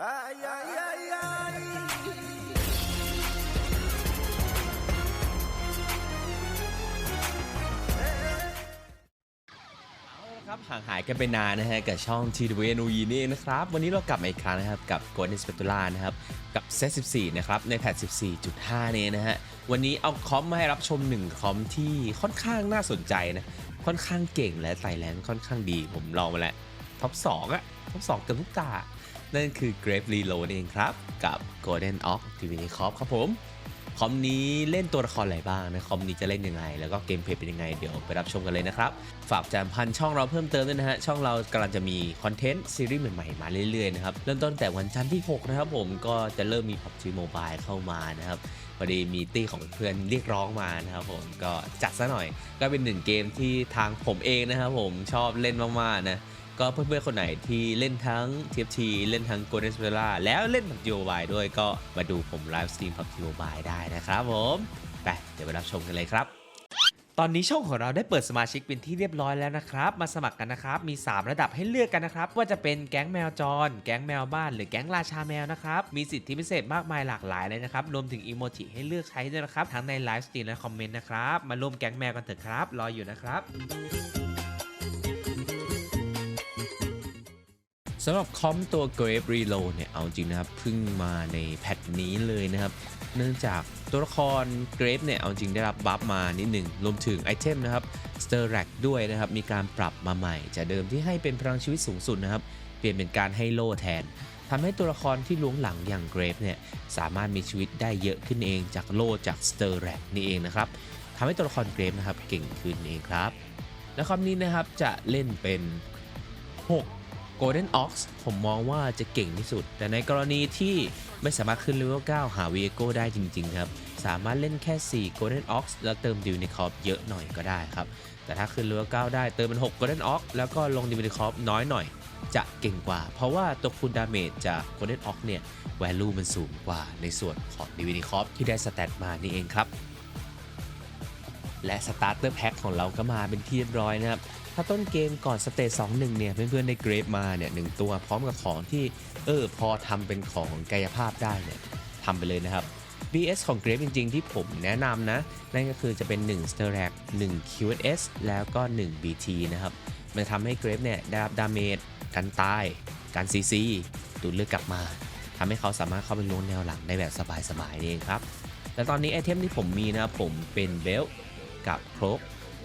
Ay, ay, ay, ay. ครับห่างหายกันไปนานนะฮะกับช่อง TWNU นี่นะครับ วันนี้เรากลับมาอีกครั้งนะครับ กับ Golden Spatula นะครับ กับ Set 14 นะครับ ในแพท14.5นี้นะฮะ วันนี้เอาคอมมาให้รับชม 1 คอมที่ค่อนข้างน่าสนใจนะ ค่อนข้างเก่งและไต่แรงค่อนข้างดีผมลองมาแล้วท็อป2อะท็อป2เกือบทุกตา นั่นคือ Grave Reload เองครับ กับ Golden Ox Divinity Corp ครับผม คอมนี้เล่นตัวละครอะไรบ้างนะคอมนี้จะเล่นยังไง แล้วก็เกมเพลย์เป็นยังไง เดี๋ยวไปรับชมกันเลยนะครับ ฝากแจมพันช่องเราเพิ่มเติมด้วยนะฮะ ช่องเรากำลังจะมีคอนเทนต์ซีรีส์ใหม่ๆ มาเรื่อยๆนะครับ เริ่มต้นแต่วันจันทร์ที่ 6 นะครับผมก็จะเริ่มมี PUBG Mobile เข้ามานะครับพอดีมีตี้ของเพื่อนเรียกร้องมานะครับผมก็จัดซะหน่อยก็เป็นหนึ่งเกมที่ทางผมเองนะครับผมชอบเล่นมากๆนะ ก็เพื่อนๆคนไหนที่เล่นทั้ง TFT เล่นทั้ง Golden s p e l a แล้วเล่น PUBG Mobile ด้วยก็มาดูผมไลฟ์สตรีม PUBG Mobile ได้นะครับผมไปเดี๋ยวไปรับชมกันเลยครับตอนนี้ช่องของเราได้เปิดสมาชิกเป็นที่เรียบร้อยแล้วนะครับ มาสมัครกันนะครับ มี 3 ระดับให้เลือกกันนะครับ ว่าจะเป็นแก๊งแมวจร แก๊งแมวบ้าน หรือแก๊งราชาแมวนะครับ มีสิทธิพิเศษมากมายหลากหลายเลยนะครับ รวมถึงอีโมจิให้เลือกใช้ด้วยนะครับ ทั้งในไลฟ์สตรีมและคอมเมนต์นะครับ มาร่วมแก๊งแมวกันเถอะครับ รออยู่นะครับ สำหรับคอมตัว Grave Reload เนี่ย เอาจริงนะครับเพิ่งมาในแพทนี้เลยนะครับ เนื่องจากตัวละคร Grave เนี่ย เอาจริงได้รับบัฟมานิดหนึ่งรวมถึงไอเทมนะครับ s t e r a c ด้วยนะครับ มีการปรับมาใหม่จากเดิมที่ให้เป็นพลังชีวิตสูงสุดนะครับ เปลี่ยนเป็นการให้โล่แทนทำให้ตัวละครที่ล้วงหลังอย่าง Grave เนี่ยสามารถมีชีวิตได้เยอะขึ้นเองจากโล่จาก s t e r a c นี่เองนะครับทำให้ตัวละคร Grave นะครับเก่งขึ้นเองครับ และคอมนี้นะครับจะเล่นเป็น 6 Golden Ox ผมมองว่าจะเก่งที่สุด แต่ในกรณีที่ไม่สามารถขึ้นเลเวล9หา v ีโกได้จริง ๆ ครับ สามารถเล่นแค่ 4 Golden Ox แล้วเติมดิวในคอปเยอะหน่อยก็ได้ครับ แต่ถ้าขึ้นเลเวล9ได้เติมเป็น 6 Golden Ox แล้วก็ลงดิวในคอปน้อยหน่อย จะเก่งกว่า เพราะว่าตัวคูณดาเมจจาก Golden Ox เนี่ย value มันสูงกว่าในส่วนของ Divinity Corp ที่ได้สแตทมานี่เองครับและสตาร์เตอร์แพ็คของเราก็มาเป็นที่เรียบร้อยนะครับ ถ้าต้นเกมก่อนสเตจ2 1เนี่ยเพื่อนๆได้เกรฟมาเนี่ยหนึ่งตัวพร้อมกับของที่เออพอทำเป็นของกายภาพได้เนี่ยทำไปเลยนะครับ BS ของ g r a p e จริง ๆ ที่ผมแนะนำนะ นั่นก็คือจะเป็น1 s t e r a c 1 QS แล้วก็ 1 BT นะครับ มันทำให้ g r a p e เนี่ยได้รับดาเมจกันตาย การ CC ดูดเลือดกลับมาทำให้เขาสามารถเข้าไปล้วงแนวหลังได้แบบสบายๆนี่เองครับและตอนนี้ไอเทมที่ผมมีนะครับผมเป็นเบลกับโครก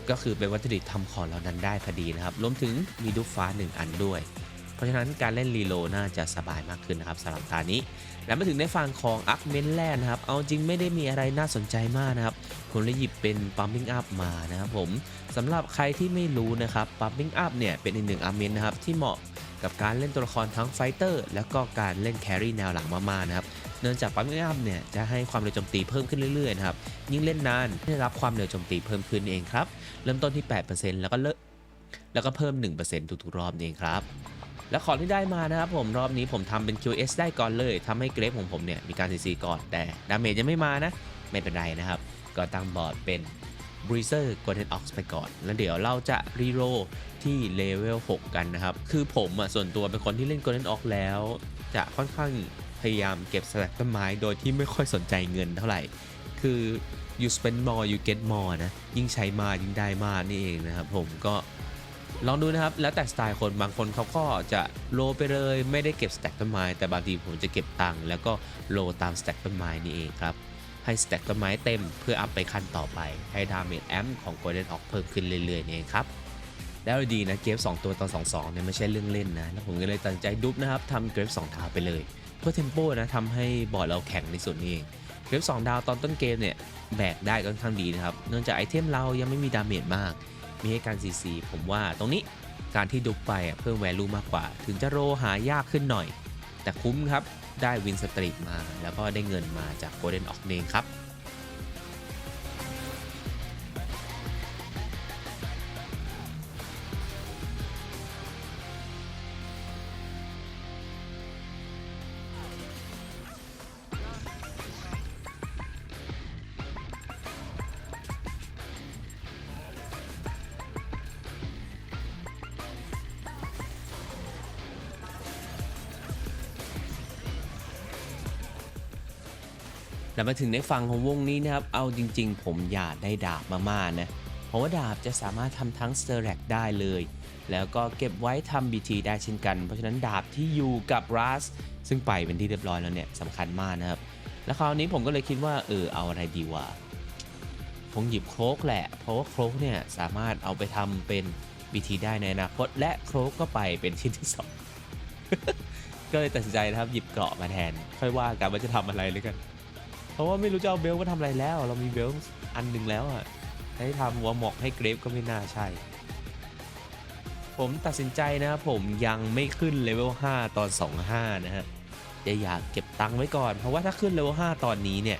ก็คือเป็นวัตถุดิบทำของเหล่านั้นได้พอดีนะครับรวมถึงมีดูฟ้า 1 อันด้วย เพราะฉะนั้นการเล่นรีโลน่าจะสบายมากขึ้นนะครับสำหรับตานี้ แล้วมาถึงในฝั่งของอัพเมนแลนนะครับ เอาจริงไม่ได้มีอะไรน่าสนใจมากนะครับ ผมเลยหยิบเป็นปั๊มปิ้งอัพมานะครับผมสำหรับใครที่ไม่รู้นะครับปั๊มปิ้งอัพเนี่ยเป็นอีกหนึ่งอาร์เมนนะครับที่เหมาะกับการเล่นตัวละครทั้งไฟเตอร์แล้วก็การเล่นแครี่แนวหลังมากๆนะครับ เนื่องจากปั๊มอัพเนี่ยจะให้ความเร็วโจมตีเพิ่มขึ้นเรื่อยๆนะครับยิ่งเล่นนานได้รับความเร็วโจมตีเพิ่มขึ้นเองครับเริ่มต้นที่ 8%แล้วก็เลิกแล้วก็เพิ่ม 1%ทุกๆรอบเองครับและของที่ได้มานะครับผมรอบนี้ผมทำเป็น QS ได้ก่อนเลยทำให้เกรฟของผมเนี่ยมีการ CC ก่อนแต่ดาเมจยังไม่มานะ ไม่เป็นไรนะครับ ก็ตั้งบอร์ดเป็น Breezer Golden Ox ไปก่อน แล้วเดี๋ยวเราจะรีโรที่เลเวล6กันนะครับ คือผมอะส่วนตัวเป็นคนที่เล่น Golden Ox แล้ว จะค่อนข้าง ยายามเก็บสแลักต้นไม้โดยที่ไม่ค่อยสนใจเงินเท่าไหร่ คือ you spend more you get more นะ ยิ่งใช้มากยิ่งได้มากนี่เองนะครับผมก็ลองดูนะครับ แล้วแต่สไตล์คนบางคนเขาก็จะโลไปเลยไม่ได้เก็บสแต็กต้นไม้แต่บางทีผมจะเก็บตังค์แล้วก็โลตามสแต็กต้นไม้นี่เองครับ ให้สแต็กต้นไม้เต็มเพื่ออัพไปขั้นต่อไป ให้ดาเมจแอมของ Golden Ox เพิ่มขึ้นเรื่อยๆนี่เองครับแล้วดีนะเกฟ2 ตัวตอน 2-2เนี่ยไม่ใช่เรื่องเล่นนะแล้วผมก็เลยตัดใจดุบนะครับทำเกฟ2ดาไปเลย เพื่อเทมโปนะทำให้บอร์ดเราแข็งในส่วนนี้เองเกรฟ2ดาวตอนต้นเกมเนี่ยแบกได้ค่อนข้างดีนะครับ เนื่องจากไอเทมเรายังไม่มีดาเมจมาก มีให้การ CC ผมว่าตรงนี้การที่ดุบไปเพิ่มแวลูมากกว่า ถึงจะโรหายากขึ้นหน่อย แต่คุ้มครับ ได้วินสตรีทมา แล้วก็ได้เงินมาจากโกลเด้นออกเนงครับ แล้วมาถึงในฝั่งของวงนี้นะครับ เอาจริงๆ ผมอยากได้ดาบมากๆนะ เพราะว่าดาบจะสามารถทำทั้งสเตอร์แรกได้เลย แล้วก็เก็บไว้ทำ BT ได้เช่นกัน เพราะฉะนั้นดาบที่อยู่กับรัสซึ่งไปเป็นที่เรียบร้อยแล้วเนี่ยสำคัญมากนะครับ แล้วคราวนี้ผมก็เลยคิดว่าเออเอาอะไรดีวะคงหยิบโครกแหละ เพราะว่าโครกเนี่ยสามารถเอาไปทำเป็น BT ได้ในอนาคตและโครกก็ไปเป็นชิ้นที่สองก็เลยตัดสินใจนะครับหยิบเกราะมาแทน ค่อยว่ากันว่าจะทำอะไรเลยกัน เพราะว่าไม่รู้จะเอาเบลมาทำอะไรแล้ว เรามีเบลอันหนึ่งแล้วอะให้ทำหัวหมอกให้เกรฟก็ไม่น่าใช่ ผมตัดสินใจนะครับผมยังไม่ขึ้นเลเวล5ตอน 25 นะฮะจะอยากเก็บตังค์ไว้ก่อน เพราะว่าถ้าขึ้นเลเวล5ตอนนี้เนี่ย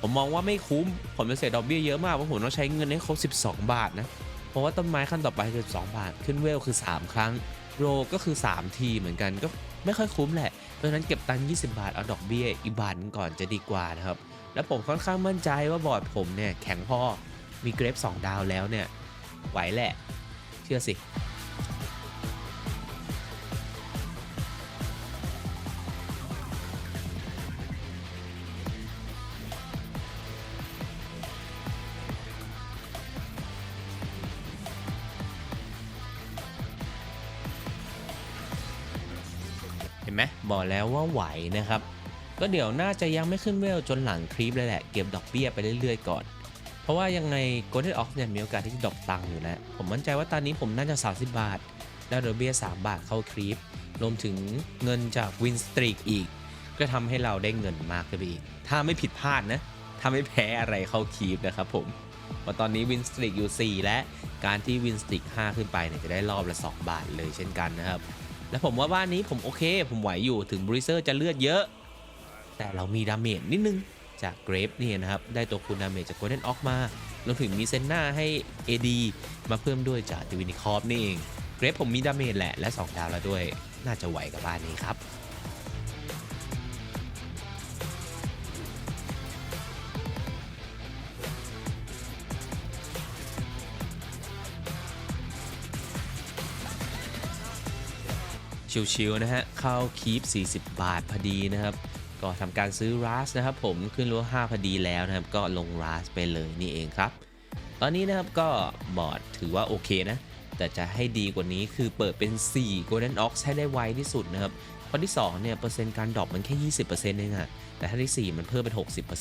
ผมมองว่าไม่คุ้ม ผมจะเสียดอกเบี้ยเยอะมาก เพราะผมต้องใช้เงินให้ครบ 12 บาทนะ เพราะว่าต้นไม้ขั้นต่อไปคือ12 บาท ขึ้นเวลคือ 3 ครั้ง โรก็คือ 3 ทีเหมือนกันก็ไม่ค่อยคุ้มแหละ เพราะฉะนั้นเก็บตังค์20 บาท เอาดอกเบี้ยอีกบาทหนึ่งก่อนจะดีกว่านะครับ แล้วผมค่อนข้างมั่นใจว่าบอร์ดผมเนี่ยแข็งพอ มีเกรฟ2ดาวแล้วเนี่ยไหวแหละ เชื่อสิ บอกแล้วว่าไหวนะครับ ก็เดี๋ยวน่าจะยังไม่ขึ้นเวลจนหลังคลิปเลยแหละ เก็บดอกเบี้ยไปเรื่อยๆก่อน เพราะว่ายังไง Golden Ox เนี่ยมีโอกาสที่จะดอปตังค์อยู่แล้ว ผมมั่นใจว่าตอนนี้ผมน่าจะ 30 บาท แล้วดอกเบี้ย 3 บาทเข้าคลิป รวมถึงเงินจากวินสตรีกอีก ก็ทำให้เราได้เงินมากขึ้นไปอีก ถ้าไม่ผิดพลาดนะถ้าไม่แพ้อะไรเข้าคลิปนะครับผมเพราะตอนนี้วินสตรีกอยู่ 4 และการที่วินสตรีก5ขึ้นไปเนี่ยจะได้รอบละ 2 บาทเลยเช่นกันนะครับ และผมว่าบ้านนี้ผมโอเค ผมไหวอยู่ถึงบริเซอร์จะเลือดเยอะ แต่เรามีดาเมจนิดนึงจากเกรฟนี่นะครับ ได้ตัวคูณดาเมจจากโกลเด้นออกมารวมถึงมีเซนนาให้ AD มาเพิ่มด้วยจากดิวินิคอฟนี่เอง เกรฟผมมีดาเมจแหละและ 2 ดาวแล้วด้วย น่าจะไหวกับบ้านนี้ครับ ชิวๆนะฮะ เข้าคีป40 บาทพอดีนะครับ ก็ทำการซื้อรัสนะครับผมขึ้นรั้ว5พอดีแล้วนะครับ ก็ลงรัสไปเลยนี่เองครับ ตอนนี้นะครับก็บอร์ดถือว่าโอเคนะ แต่จะให้ดีกว่านี้คือเปิดเป็น 4 Golden Ox ให้ได้ไวที่สุดนะครับข้อที่2เนี่ยเปอร์เซ็นต์การดรอปมันแค่ 20%เองอะแต่ถ้าที่ 4 มันเพิ่มเป็น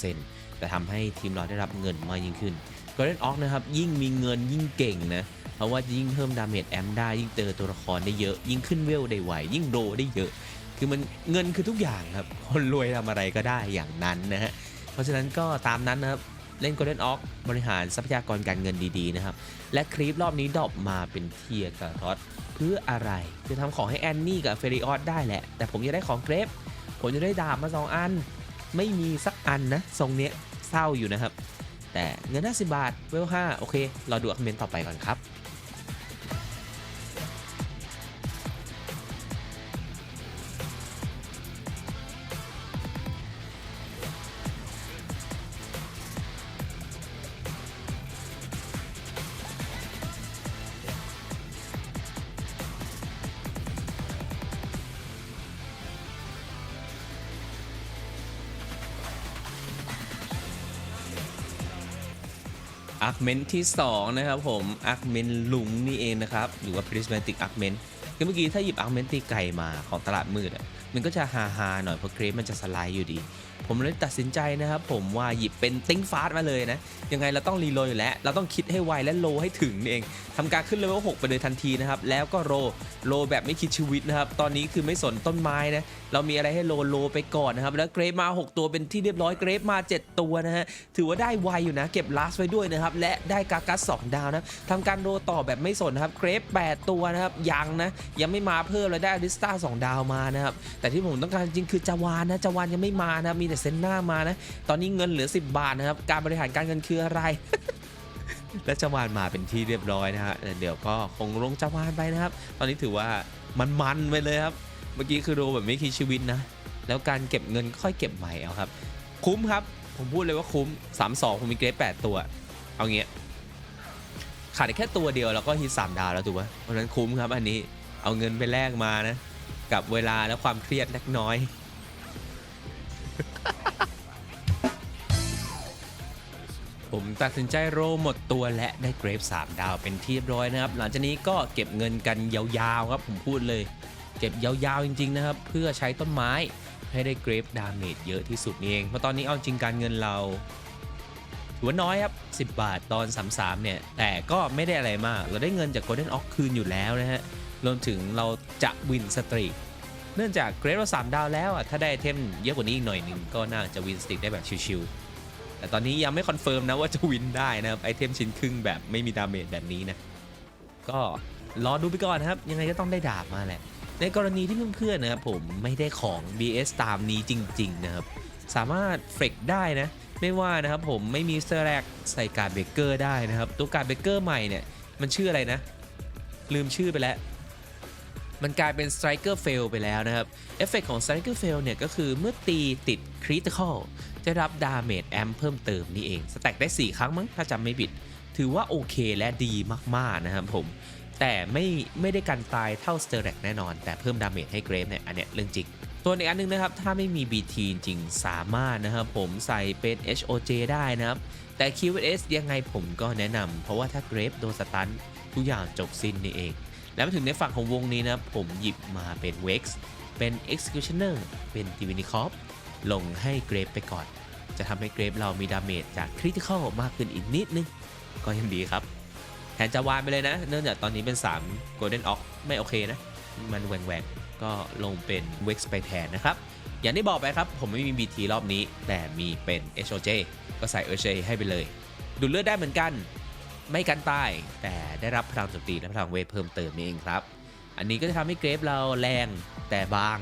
60%แต่ทำให้ทีมเราได้รับเงินมากยิ่งขึ้น Golden Ox นะครับยิ่งมีเงินยิ่งเก่งนะ เพราะว่ายิ่งเพิ่มดาเมจแอมได้ยิ่งเจอตัวละครได้เยอะ ยิ่งขึ้นเวลได้ไวยิ่งโดได้เยอะ คือมันเงินคือทุกอย่างครับ คนรวยทำอะไรก็ได้อย่างนั้นนะฮะ เพราะฉะนั้นก็ตามนั้นนะครับเล่น Golden Ox บริหารทรัพยากรการเงินดีๆนะครับ และคลิปรอบนี้ดรอปมาเป็นเทียร์กับทอสเพื่ออะไร คือทำของให้แอนนี่กับเฟริออสได้แหละ แต่ผมจะได้ของเกรฟผมจะได้ดาบมา 2 อัน ไม่มีสักอันนะทรงเนี้ยเศร้าอยู่นะครับ แต่เงิน 50 บาทเวล5โอเค เราดูคอมเมนต์ต่อไปก่อนครับ ร์คเมนที่ 2 นะครับผมอาร์คเมนลุงนี่เองนะครับ หรือว่า prismatic อาร์เมนคือเมื่อกี้ถ้าหยิบอาร์คเมนตีไก่มาของตลาดมืดอะมันก็จะฮาฮาหน่อยเพราะเครปมันจะสไลด์อยู่ดี ผมเลยตัดสินใจนะครับผมว่าหยิบเป็นติ้งฟาสมาเลยนะ ยังไงเราต้องรีโลอยู่แล้ว เราต้องคิดให้ไวและโลให้ถึงนี่เองทำการขึ้นเลเวล6ไปเลยทันทีนะครับ แล้วก็โลโลแบบไม่คิดชีวิตนะครับ ตอนนี้คือไม่สนต้นไม้นะ เรามีอะไรให้โลโลไปก่อนนะครับ แล้วเกรฟมา 6 ตัวเป็นที่เรียบร้อย เกรฟมา 7 ตัวนะฮะ ถือว่าได้ไวอยู่นะ เก็บลาสไว้ด้วยนะครับ และได้กากัส2ดาวนะทำการโลต่อแบบไม่สนนะครับ เกรฟ8ตัวนะครับ ยังนะ ยังไม่มาเพิ่มเลยได้อลิสตา2ดาวมานะครับ แต่ที่ผมต้องการจริงคือจาวานนะ จาวานยังไม่มานะ มีแต่เซ็นหน้ามานะ ตอนนี้เงินเหลือ 10 บาทนะครับ การบริหารการเงินคืออะไรและจาวานมาเป็นที่เรียบร้อยนะฮะเดี๋ยวก็คงลงจาวานไปนะครับ ตอนนี้ถือว่ามันมันไปเลยครับ เมื่อกี้คือโรแบบไม่คิดชีวิตนะ แล้วการเก็บเงินค่อยเก็บใหม่เอาครับ คุ้มครับ ผมพูดเลยว่าคุ้ม 3-2 ผมมีเกรด8ตัว เอาเงี้ยขาดแค่ตัวเดียวแล้วก็ฮิต3ดาวแล้วถูกไหมเพราะฉะนั้นคุ้มครับอันนี้เอาเงินไปแลกมานะ กับเวลาและความเครียดเล็กน้อย ผมตัดสินใจโรหมดตัวและได้เกรฟ3 ดาวเป็นที่เรียบร้อยนะครับ หลังจากนี้ก็เก็บเงินกันยาวๆครับผมพูดเลย เก็บยาวๆจริง ๆ นะครับ เพื่อใช้ต้นไม้ให้ได้เกรฟดาเมจเยอะที่สุดนี่เองเพราะตอนนี้เอาจริงการเงินเราถือว่าน้อยครับ 10 บาทตอน 33 เนี่ย แต่ก็ไม่ได้อะไรมาก เราได้เงินจาก Golden Ox คืนอยู่แล้วนะฮะ รวมถึงเราจะวินสตรีก เนื่องจากเกรดเรา3ดาวแล้วอะ ถ้าได้เทมเยอะกว่านี้อีกหน่อยหนึ่งก็น่าจะวินสตรีกได้แบบชิวๆ แต่ตอนนี้ยังไม่คอนเฟิร์มนะว่าจะวินได้นะครับไอเทมชิ้นครึ่งแบบไม่มีดาเมจแบบนี้นะ ก็รอดูไปก่อนนะครับ ยังไงก็ต้องได้ดาบมาแหละ ในกรณีที่เพื่อนๆนะครับผมไม่ได้ของ BS ตามนี้จริง ๆ นะครับ สามารถเฟกได้นะ ไม่ว่านะครับผมไม่มีเซอร์แรกใส่การเบเกอร์ได้นะครับ ตัวการเบเกอร์ใหม่เนี่ยมันชื่ออะไรนะ ลืมชื่อไปแล้วมันกลายเป็น Striker Fail ไปแล้วนะครับ เอฟเฟกของ Striker Fail เนี่ยก็คือเมื่อตีติด Critical จะรับดาเมจแอมเพิ่มเติมนี่เองสแต็กได้ 4 ครั้งมั้งถ้าจำไม่ผิด ถือว่าโอเคและดีมากๆนะครับผม แต่ไม่ไม่ได้กันตายเท่า s t e r a c แน่นอน แต่เพิ่มดาเมจให้เกรฟเนี่ยอันเนี้ยเรื่องจริงตัวอีกอันหนึงนะครับ ถ้าไม่มี BT จริงสามารถนะครับผมใส่เป็น HOJ ได้นะครับ แต่ QS ยังไงผมก็แนะนำเพราะว่าถ้าเกรฟโดนสตันทุกอย่างจบสิ้นนี่เอง แล้วมาถึงในฝั่งของวงนี้นะครับผมหยิบมาเป็น Vex เป็น Executioner เป็น Divini Corp ลงให้เกรฟไปก่อน จะทำให้เกรฟเรามีดาเมจจาก Critical มากขึ้นอีกนิดนึง ก็ยังดีครับ แทนจะวานไปเลยนะ เนื่องจากตอนนี้เป็น3 Golden Ox ไม่โอเคนะ มันแหว่งแหวงๆก็ลงเป็น Vex ไปแทนนะครับ อย่างที่บอกไปครับ ผมไม่มี BT รอบนี้ แต่มีเป็น HOJ ก็ใส่ HOJ ให้ไปเลย ดูดเลือดได้เหมือนกัน ไม่กันตาย แต่ได้รับพลังโจมตีและพลังเวทเพิ่มเติมนี่เองครับ อันนี้ก็จะทำให้เกรฟเราแรงแต่บาง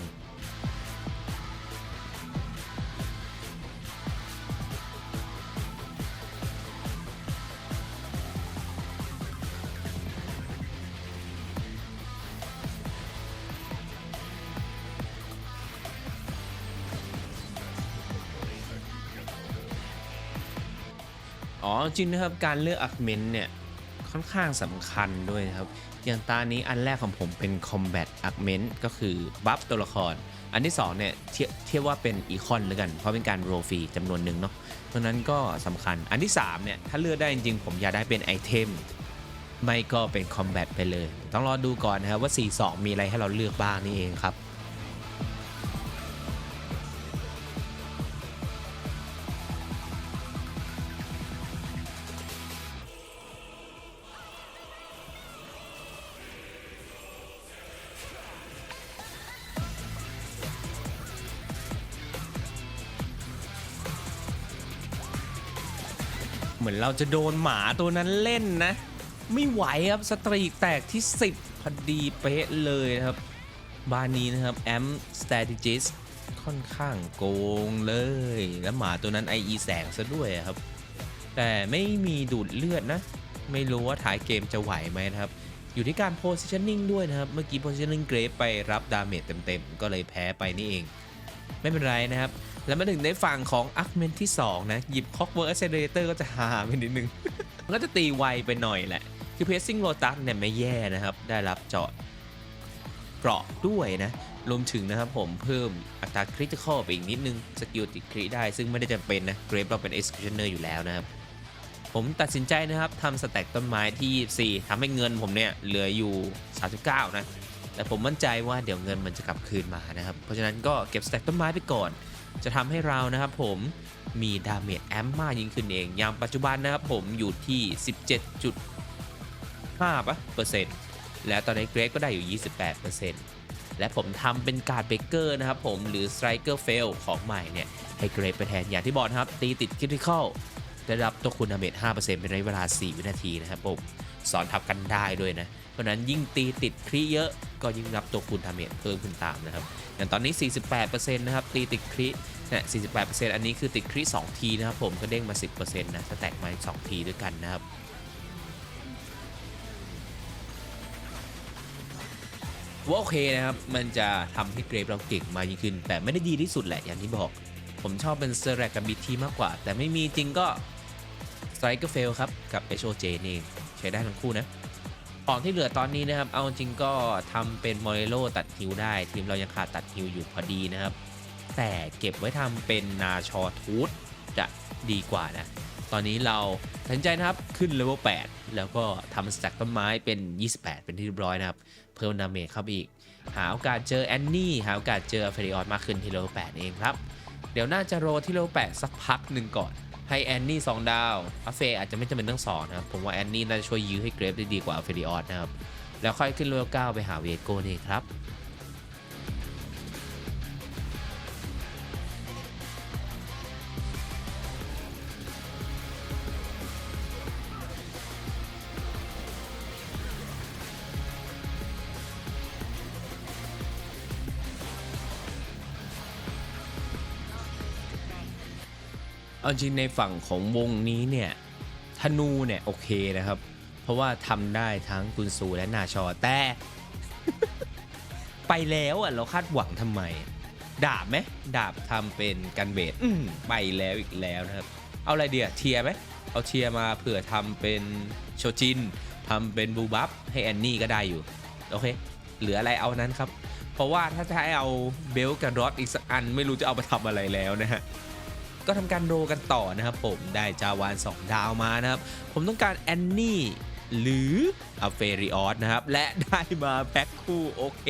อ๋อจริงนะครับการเลือกอักเมนเนี่ยค่อนข้างสำคัญด้วยนะครับ อย่างตานี้อันแรกของผมเป็น Combat Augment ก็คือบัฟตัวละคร อันที่2เนี่ยเทียบเทียบว่าเป็นอีคอนหรือกัน เพราะเป็นการโรฟีจำนวนหนึ่งเนาะเพราะนั้นก็สำคัญอันที่3เนี่ยถ้าเลือกได้จริงๆ ผมอยากได้เป็นไอเทมไม่ก็เป็น Combat ไปเลย ต้องรอดูก่อนนะครับว่า 4-2 มีอะไรให้เราเลือกบ้างนี่เองครับ เราจะโดนหมาตัวนั้นเล่นนะ ไม่ไหวครับสตรีกแตกที่ 10 พอดีเป๊ะเลยนะครับ บ้านนี้นะครับแอม strategist ค่อนข้างโกงเลย แล้วหมาตัวนั้น IE แสงซะด้วยครับ แต่ไม่มีดูดเลือดนะ ไม่รู้ว่าท้ายเกมจะไหวไหมนะครับ อยู่ที่การ positioning ด้วยนะครับ เมื่อกี้ positioning grave ไปรับดาเมจเต็มๆ ก็เลยแพ้ไปนี่เอง ไม่เป็นไรนะครับ แล้วมาถึงในฝั่งของอั g เมนที่ 2 นะ หยิบ Clockwork Accelerator ก็จะหาไปนิดนึง ก็จะตีไวไปหน่อยแหละ คือ Pacing Lotus เนี่ยไม่แย่นะครับ ได้รับเจาะเกราะด้วยนะ รวมถึงนะครับผมเพิ่มอัตรา Critical ไปอีกนิดนึง สกิลติดคริได้ซึ่งไม่ได้จำเป็นนะเกรฟเราเป็น Executioner อร์อยู่แล้วนะครับ ผมตัดสินใจนะครับทำสแต็กต้นไม้ที่ 24ทำให้เงินผมเนี่ยเหลืออยู่ 39 นะแต่ผมมั่นใจว่าเดี๋ยวเงินมันจะกลับคืนมานะครับ เพราะฉะนั้นก็เก็บสแต็กต้นไม้ไปก่อน จะทำให้เรานะครับผมมีดาเมจแอมมากยิ่งขึ้นเอง อย่างปัจจุบันนะครับผมอยู่ที่ 17.5ปะเปอร์เซ็นต์และตอนนี้เกรกก็ได้อยู่ 28เปอร์เซ็นต์และผมทำเป็นการเบเกอร์นะครับผมหรือ Striker Fail ของใหม่เนี่ย ให้เกรกไปแทนอย่างที่บอกนะครับ ตีติดคริติคอลได้รับตัวคุณดาเมจ5%เป็นระยะเวลา 4 วินาทีนะครับผม สอนทับกันได้ด้วยนะ เพราะนั้นยิ่งตีติดคริเยอะก็ยิ่งรับตัวคุณดาเมจเพิ่มขึ้นตามนะครับ อย่างตอนนี้ 48%นะครับ ตีติดคริเนี่ย48%อันนี้คือติดคริ2ทีนะครับผมก็เด้งมา 10%นะสแต็กมาอีก2ทีด้วยกันนะครับว่าโอเคนะครับ มันจะทำให้เกรฟเราเก่งมากยิ่งขึ้น แต่ไม่ได้ดีที่สุดแหละอย่างที่บอก ผมชอบเป็นเซอร์แรกกับบีทีมากกว่า แต่ไม่มีจริงก็ Striker Fail ครับ กับ HOJ นี่เองใช้ได้ทั้งคู่นะ ของที่เหลือตอนนี้นะครับ เอาจริงก็ทำเป็นมอริโลตัดฮิวได้ ทีมเรายังขาดตัดฮิวอยู่พอดีนะครับ แต่เก็บไว้ทำเป็นนาชอทูธจะดีกว่านะ ตอนนี้เราตัดใจนะครับขึ้นเลเวล8แล้วก็ทำสแต็กต้นไม้เป็น 28 เป็นที่เรียบร้อยนะครับ เพิ่มดาเมจเข้าไปอีก หาโอกาสเจอแอนนี่ หาโอกาสเจอเฟริออนมากขึ้นที่เลเวล8เองครับ เดี๋ยวน่าจะโรที่เลเวล8สักพักหนึ่งก่อน ให้แอนนี่2ดาวอาเฟอาจจะไม่จำเป็นต้องสองนะครับ ผมว่าแอนนี่น่าจะช่วยยื้อให้เกรฟได้ดีกว่าเฟริออสนะครับ แล้วค่อยขึ้นโลเก้าไปหาเวโก้นี่ครับ เอาจริงในฝั่งของวงนี้เนี่ยธนูเนี่ยโอเคนะครับ เพราะว่าทำได้ทั้งกุนซูและนาชอแต่ ไปแล้วอะเราคาดหวังทำไม ดาบไหมดาบทำเป็นกันเบสไปแล้วอีกแล้วนะครับ เอาอะไรเดียเทียไหมเอาเทียมาเผื่อทำเป็นโชจินทำเป็นบูบัฟให้แอนนี่ก็ได้อยู่โอเคเหลืออะไรเอานั้นครับ เพราะว่าถ้าจะให้เอาเบลกับรอดอีกสักอันไม่รู้จะเอาไปทำอะไรแล้วนะฮะ ก็ทำการโรกันต่อนะครับผมได้จาวาน 2 ดาวมานะครับ ผมต้องการแอนนี่หรืออเฟริออสนะครับ และได้มาแพ็คคู่โอเค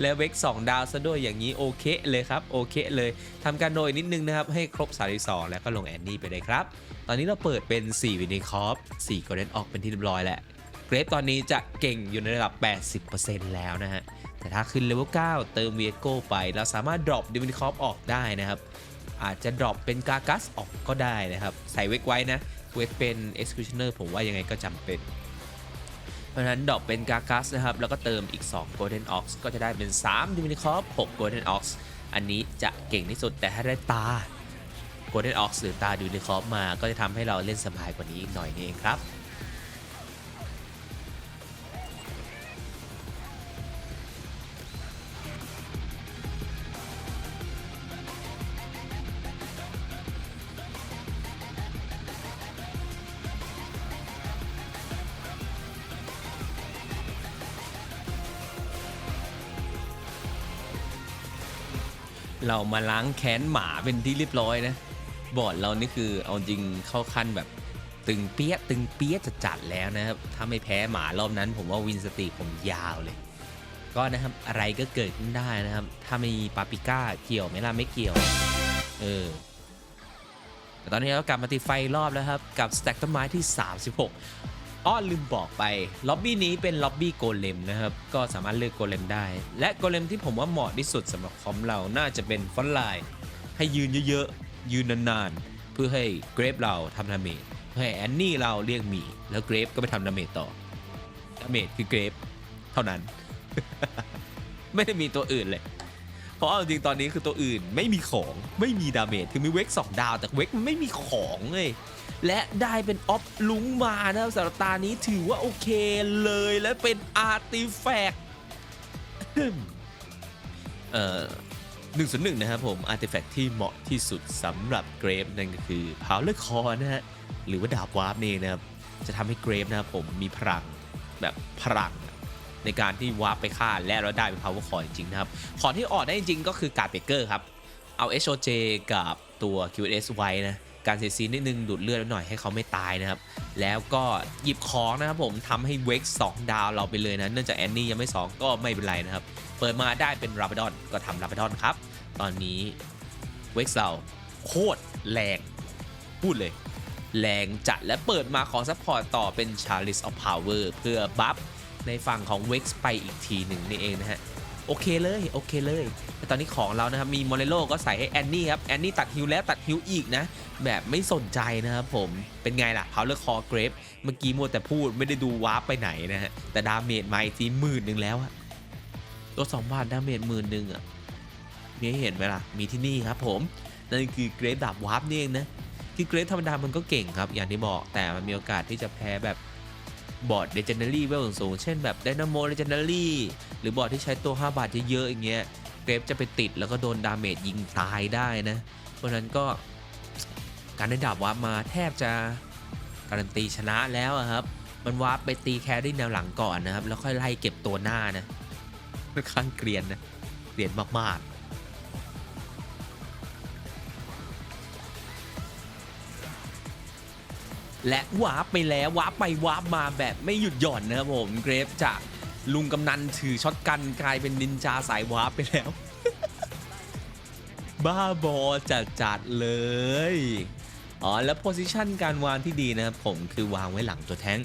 แล้วเวก2ดาวซะด้วยอย่างนี้โอเคเลยครับโอเคเลยทำการโรยนิดนึงนะครับ ให้ครบ32แล้วก็ลงแอนนี่ไปเลยครับ ตอนนี้เราเปิดเป็น 4 วินิคอฟ4ก o เดนออกเป็นที่เรียบร้อยแล้วเกรฟตอนนี้จะเก่งอยู่ในระดับ 80%แล้วนะฮะแต่ถ้าขึ้นเลเวล9เติมเวียโก้ไป เราสามารถดรอปดิวินิคอฟออกได้นะครับ อาจจะดรอปเป็นกากัสออกก็ได้นะครับ ใส่เวกไว้นะ เวกเป็น Executioner ผมว่ายังไงก็จำเป็น เพราะฉะนั้นดรอปเป็นกากัสนะครับ แล้วก็เติมอีก 2 Golden Ox ก็จะได้เป็น 3 d i m i n i c o p 6 Golden Ox อันนี้จะเก่งที่สุดแต่ถ้าได้ตา Golden Ox หรือตา d i m i n i c o p มาก็จะทำให้เราเล่นสบายกว่านี้อีกหน่อยนี่เองครับ เรามาล้างแค้นหมาเป็นที่เรียบร้อยนะ บอร์ดเรานี่คือเอาจริงเข้าขั้นแบบตึงเปี้ยตึงเปี้ยจะจัดแล้วนะครับ ถ้าไม่แพ้หมารอบนั้น ผมว่าวินสติผมยาวเลย ก็นะครับอะไรก็เกิดขึ้นได้นะครับ ถ้าไม่มีปาปิก้าเกี่ยวไหมล่ะไม่เกี่ยว เออแต่ตอนนี้เรากลับมาติดไฟรอบแล้วครับ กับสแต็กต้นไม้ที่ 36 อ้อลืมบอกไปล็อบบี้นี้เป็นล็อบบี้โกเลมนะครับ ก็สามารถเลือกโกเลมได้ และโกเลมที่ผมว่าเหมาะที่สุดสำหรับคอมเราน่าจะเป็นฟอนไลน์ให้ยืนเยอะๆ ยืนนานๆ เพื่อให้เกรฟเราทำดาเมจเพื่อให้แอนนี่เราเรียกหมี แล้วเกรฟก็ไปทำดาเมจต่อดาเมจคือเกรฟเท่านั้น ไม่ได้มีตัวอื่นเลย เพราะเอาจริงตอนนี้คือตัวอื่นไม่มีของไม่มีดาเมจคือมีเวกสองดาวแต่เวกไม่มีของเลย และได้เป็นออฟลุงมานะครับสำหรับตานี้ถือว่าโอเคเลยและเป็นอาร์ติแฟกต์เอ่อหนึ่งส่วนหนึ่งนะครับผมอาร์ติแฟกต์ที่เหมาะที่สุดสำหรับเกรฟนั่นก็คือพาวเลอร์คอนะฮะหรือว่าดาบวาร์ปนี่นะครับจะทำให้เกรฟนะครับผมมีพลังแบบพลังในการที่วาร์ปไปฆ่าและเราได้เป็นพาวเวอร์คอจริงนะครับของที่ออกได้จริงก็คือการเบเกอร์ครับเอา HOJ กับตัว QS ไว้นะ การเสียซีนนิดนึงดูดเลือดไว้หน่อยให้เขาไม่ตายนะครับ แล้วก็หยิบของนะครับผมทำให้เวก2ดาวเราไปเลยนะเนื่องจากแอนนี่ยังไม่ 2 ก็ไม่เป็นไรนะครับ เปิดมาได้เป็นราบดอนก็ทำราบดอนครับ ตอนนี้เวกเราโคตรแรงพูดเลย แรงจัดและเปิดมาขอซัพพอร์ตต่อเป็น Chalice of Power เพื่อบัฟในฝั่งของ Wex ไปอีกทีหนึ่งนี่เองนะฮะ โอเคเลยโอเคเลยแต่ตอนนี้ของเรานะครับมีโมเรโลก็ใส่ให้แอนนี่ครับแอนนี่ตัดฮิวแล้วตัดฮิวอีกนะ แบบไม่สนใจนะครับผมเป็นไงล่ะ Power Core Grave เมื่อกี้มัวแต่พูดไม่ได้ดูวาร์ปไปไหนนะฮะแต่ดาเมจมาอีกทีหมื่นหนึ่งแล้วอะตัวสองบาทดาเมจหมื่นหนึ่งอะมีให้เห็นไหมล่ะมีที่นี่ครับผมนั่นคือเกรฟดาบวาร์ปนี่เองนะคือเกรฟธรรมดามันก็เก่งครับอย่างที่บอกแต่มันมีโอกาสที่จะแพ้แบบ บอร์ดเดจเนอรี่เวลสูง เช่นแบบ Dynamo Legendary หรือบอร์ดที่ใช้ตัว 5 บาทเยอะๆอย่างเงี้ยเกรฟจะไปติดแล้วก็โดนดาเมจยิงตายได้นะ เพราะนั้นก็การได้ดาบวาร์ปมาแทบจะการันตีชนะแล้วอะครับ มันวาร์ปไปตีแครี่แนวหลังก่อนนะครับ แล้วค่อยไล่เก็บตัวหน้านะค่อนข้างเกรียนนะเกรียนมากๆ และวาร์ปไปแล้ววาร์ปไปวาร์ปมาแบบไม่หยุดหย่อนนะครับผมเกรฟจากลุงกำนันถือช็อตกันกลายเป็นนินจาสายวาร์ปไปแล้ว บ้าบอจัดจัดเลย อ๋อ แล้วโพซิชันการวางที่ดีนะครับผมคือวางไว้หลังตัวแท้ง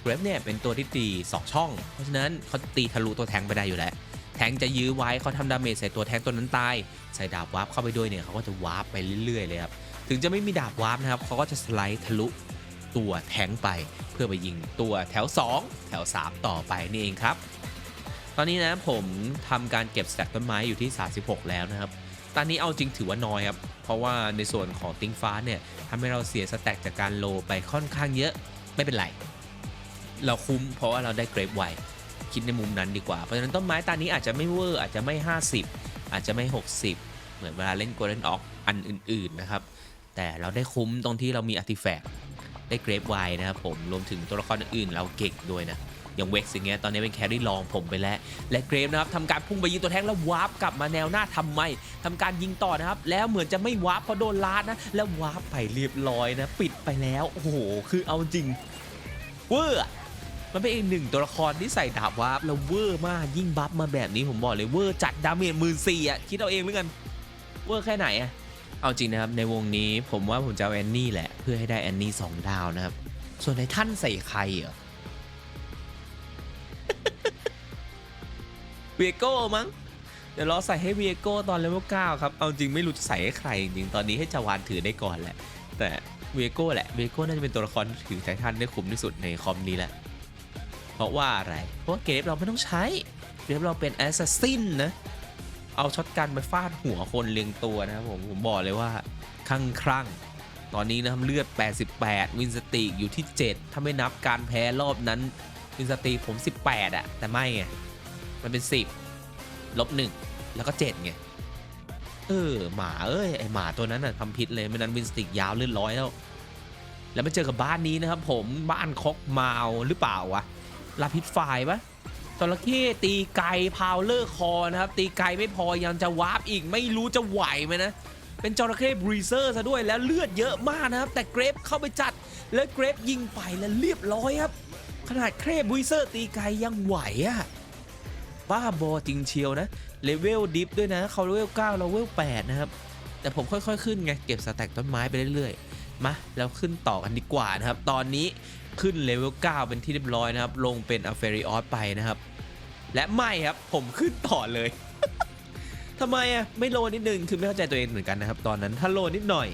เกรฟเนี่ยเป็นตัวที่ตี 2 ช่อง เพราะฉะนั้นเขาตีทะลุตัวแท้งไปได้อยู่แล้ว แท้งจะยื้อไว้เขาทำดาเมจใส่ตัวแท้งตัวนั้นตาย ใส่ดาบวาร์ปเข้าไปด้วยเนี่ยเขาก็จะวาร์ปไปเรื่อยๆเลยครับถึงจะไม่มีดาบวาร์ปนะครับเขาก็จะสไลด์ทะลุ ตัวแทงไป เพื่อไปยิงตัวแถว 2 แถว 3 ต่อไปนี่เองครับ ตอนนี้นะผมทำการเก็บสแต็กต้นไม้อยู่ที่ 36 แล้วนะครับ ตอนนี้เอาจริงถือว่าน้อยครับ เพราะว่าในส่วนของติงฟ้าเนี่ยทำให้เราเสียสแต็กจากการโลไปค่อนข้างเยอะไม่เป็นไร เราคุ้มเพราะว่าเราได้เกรฟไวคิดในมุมนั้นดีกว่า เพราะฉะนั้นต้นไม้ตอนนี้อาจจะไม่เวอร์อาจจะไม่ 50 อาจจะไม่ 60 เหมือนเวลาเล่น Golden Ox อันอื่น ๆ นะครับ แต่เราได้คุ้มตรงที่เรามีอาร์ติแฟกต์ ได้เกรฟไวนะครับผมรวมถึงตัวละครอื่นเราเก่งด้วยนะอย่างเวกซ์อย่างเงี้ยตอนนี้เป็นแครี่ลองผมไปแล้ว และเกรฟนะครับทำการพุ่งไปยิงตัวแทงแล้ววาร์ปกลับมาแนวหน้าทำไมทำการยิงต่อนะครับ แล้วเหมือนจะไม่วาร์ปเพราะโดนลาดนะ แล้ววาร์ปไปเรียบร้อยนะ ปิดไปแล้ว โอ้โห คือเอาจริงเวอร์มันเป็นอีกหนึ่งตัวละครที่ใส่ดาบวาร์ปแล้วเวอร์มากยิ่งบัฟมาแบบนี้ผมบอกเลยเวอร์จัดดาเมจหมื่นสี่อะคิดเอาเองแล้วกันเวอร์แค่ไหนอะ เอาจริงนะครับในวงนี้ผมว่าผมจะเอาแอนนี่แหละเพื่อให้ได้แอนนี่สองดาวนะครับ ส่วนในท่านใส่ใครเหรอเวียโก้มั้งเดี๋ยวรอใส่ให้เวียโก้ตอนเลเวล9ครับ เอาจริงไม่รู้จะใส่ให้ใครจริงตอนนี้ให้จาวานถือได้ก่อนแหละ แต่เวียโก้แหละเวียโก้น่าจะเป็นตัวละครถือไททันได้คุ้มที่สุดในคอมนี้แหละ เพราะว่าอะไร เพราะว่าเกรฟเราไม่ต้องใช้เกรฟเราเป็นแอสซัสซินนะ เอาช็อตกันไปฟาดหัวคนเรียงตัวนะครับผมผมบอกเลยว่าคลั่งคลั่งตอนนี้นะครับเลือด 88 วินสติกอยู่ที่ 7 ถ้าไม่นับการแพ้รอบนั้น วินสติกผม 18อะแต่ไม่ไงมันเป็น 10ลบ1แล้วก็7ไงเออหมาเอ้ยไอหมาตัวนั้นน่ะทำพิษเลยไม่นั้นวินสติกยาวเลื่อนร้อยแล้วแล้วมาเจอกับบ้านนี้นะครับผมบ้านคอกมาวหรือเปล่าวะลาพิษไฟปะ จระเข้ตีไกลพาวเลอร์คอนะครับ ตีไกลไม่พอยังจะวาร์ปอีกไม่รู้จะไหวไหมนะ เป็นจระเข้บรีเซอร์ซะด้วยแล้วเลือดเยอะมากนะครับ แต่เกรฟเข้าไปจัดแล้วเกรฟยิงไปแล้วเรียบร้อยครับ ขนาดเครบรีเซอร์ตีไกลยังไหวอะบ้าบอจริงเชียวนะเลเวลดิฟด้วยนะเขาเลเวล9เราเลเวล8นะครับ แต่ผมค่อยๆ ขึ้นไงเก็บสแต็กต้นไม้ไปเรื่อยๆมาแล้วขึ้นต่อกันดีกว่านะครับ ตอนนี้ขึ้นเลเวล9เป็นที่เรียบร้อยนะครับ ลงเป็นอเฟริออสไปนะครับ และไม่ครับผมขึ้นต่อเลย ทำไมอะไม่โลนิดนึงคือไม่เข้าใจตัวเองเหมือนกันนะครับ ตอนนั้นถ้าโลนิดหน่อย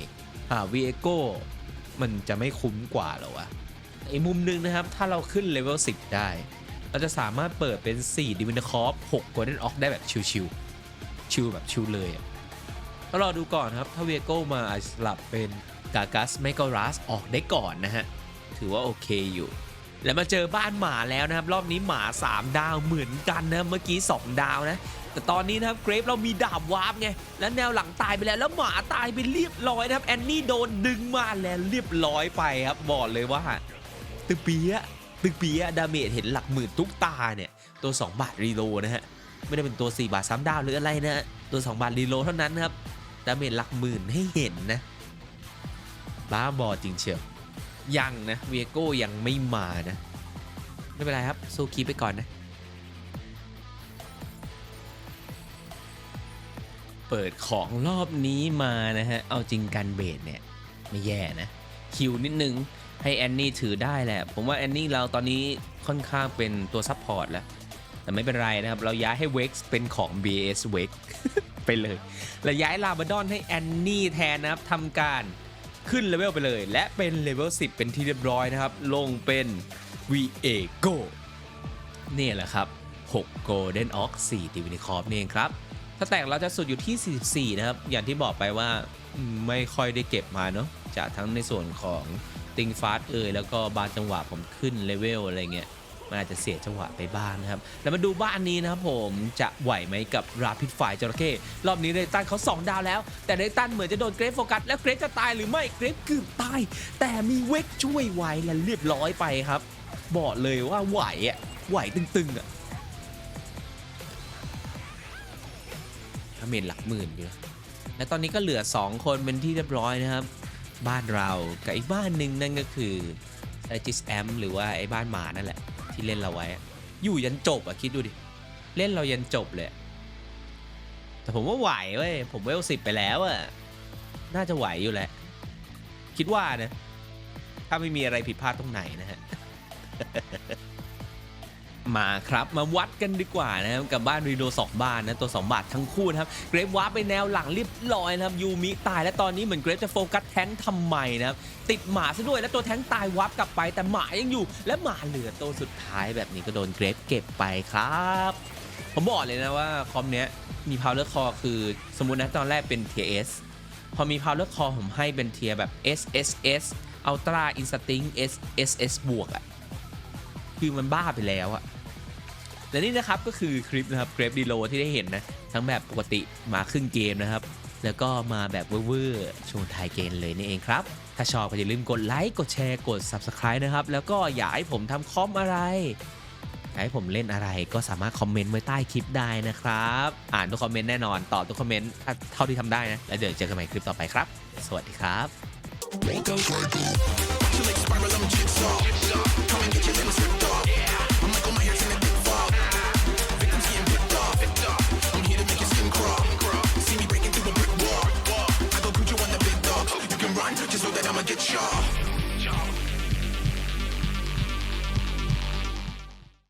อ่าวีเอโก้มันจะไม่คุ้มกว่าหรอวะอีกมุมหนึงนะครับ ถ้าเราขึ้นเลเวล10 ได้ เราจะสามารถเปิดเป็น 4 ดิวินคอร์ฟ6 Golden Ox ได้แบบชิวๆชิวแบบชิวเลยก็รอดูก่อนครับ ถ้าเวโก้มาอาจสลับเป็นกา g ัสไม c กรัสออกได้ก่อนนะฮะ ถือว่าโอเคอยู่ แล้วมาเจอบ้านหมาแล้วนะครับ รอบนี้หมา 3 ดาวเหมือนกันนะเมื่อกี้ 2 ดาวนะ แต่ตอนนี้นะครับเกรฟเรามีดาบวาร์ปไง แล้วแนวหลังตายไปแล้ว แล้วหมาตายไปเรียบร้อยนะครับ แอนนี่โดนดึงมาแล้วเรียบร้อยไปครับบอกเลยว่า ตึกเปียะตึกเปียะดาเมจเห็นหลักหมื่นทุกตาเนี่ย ตัว 2 บาทรีโลนะฮะ ไม่ได้เป็นตัว 4 บาท3ดาวหรืออะไรนะ ตัว 2 บาทรีโลเท่านั้นครับ ดาเมจหลักหมื่นให้เห็นนะ บ้าบอจริงเชียว ยังนะเวียโก้ยังไม่มานะ ไม่เป็นไรครับสู้คีปไปก่อนนะ เปิดของรอบนี้มานะฮะ เอาจริงกันเบสเนี่ย ไม่แย่นะ คิวนิดนึงให้แอนนี่ถือได้แหละ ผมว่าแอนนี่เราตอนนี้ค่อนข้างเป็นตัวซัพพอร์ตแล้ว แต่ไม่เป็นไรนะครับ เราย้ายให้เว็กซ์เป็นของ BS w e x ไปเลย แล้วย้ายลาบาดอนให้แอนนี่แทนนะครับทำการ ขึ้นเลเวลไปเลย และเป็นเลเวล10 เป็นที่เรียบร้อยนะครับ ลงเป็น v a g o นี่แหละครับ 6 Golden Ox 4 d i v i n i c o r p นี่เองครับถ้าแตกเราจะสุดอยู่ที่ 44 นะครับ อย่างที่บอกไปว่าไม่ค่อยได้เก็บมาเนาะจากทั้งในส่วนของติงฟาสเอ่ยแล้วก็บาจังหวะผมขึ้นเลเวลอะไรเงี้ย มันอาจจะเสียจังหวะไปบ้างนะครับ แล้วมาดูบ้านนี้นะครับผมจะไหวไหมกับราพิดฝ่ายจระเข้รอบนี้เดตันเขา 2 ดาวแล้ว แต่เดตันเหมือนจะโดนเกรฟโฟกัส แล้วเกรฟจะตายหรือไม่เกรฟเกือบตาย แต่มีเวกช่วยไว้และเรียบร้อยไปครับ บอกเลยว่าไหวอะไหวตึงๆอะเมนหลักหมื่นอยู่นะและตอนนี้ก็เหลือ 2 คนเป็นที่เรียบร้อยนะครับ บ้านเรากับอีกบ้านหนึ่งนั่นก็คือไอจิสแอมหรือว่าไอ้บ้านหมานั่นแหละ ที่เล่นเราไว้ อยู่ยันจบอะคิดดูดิ เล่นเรายันจบเลย แต่ผมว่าไหวเว้ย ผมเวลสิบไปแล้วอะน่าจะไหวอยู่แหละ คิดว่านะ ถ้าไม่มีอะไรผิดพลาดตรงไหนนะฮะ มาครับมาวัดกันดีกว่านะครับกับบ้านรีโดสองบ้านนะตัว 2 บาททั้งคู่นะครับเกรฟวาร์ปไปแนวหลังเรียบร้อยนะครับยูมิตายและตอนนี้เหมือนเกรฟจะโฟกัสแท้งทำไมนะครับติดหมาซะด้วยแล้วตัวแท้งตายวาร์ปกลับไป แต่หมายังอยู่ และหมาเหลือตัวสุดท้ายแบบนี้ก็โดนเกรฟเก็บไปครับผมบอกเลยนะว่าคอมเนี้ยมีพาวเ e อร์คอคือสมมุตินะตอนแรกเป็น tier S พอมีพาวเ e อร์คอผมให้เป็นเทียแบบ S S S Ultra Instinct S S S บวกอะ คือมันบ้าไปแล้วอะและนี่นะครับก็คือคลิปนะครับเกรฟดีโลที่ได้เห็นนะ ทั้งแบบปกติมาครึ่งเกมนะครับ แล้วก็มาแบบเวอร์ๆช่วงท้ายเกมเลยนี่เองครับ ถ้าชอบก็อย่าลืมกดไลค์กดแชร์กด Subscribe นะครับ แล้วก็อยากให้ผมทำคอมอะไรอยากให้ผมเล่นอะไรก็สามารถคอมเมนต์ไว้ใต้คลิปได้นะครับ อ่านทุกคอมเมนต์แน่นอนตอบทุกคอมเมนต์ถ้าเท่าที่ทำได้นะ แล้วเดี๋ยวเจอกันใหม่คลิปต่อไปครับ สวัสดีครับ just know that Get y'all.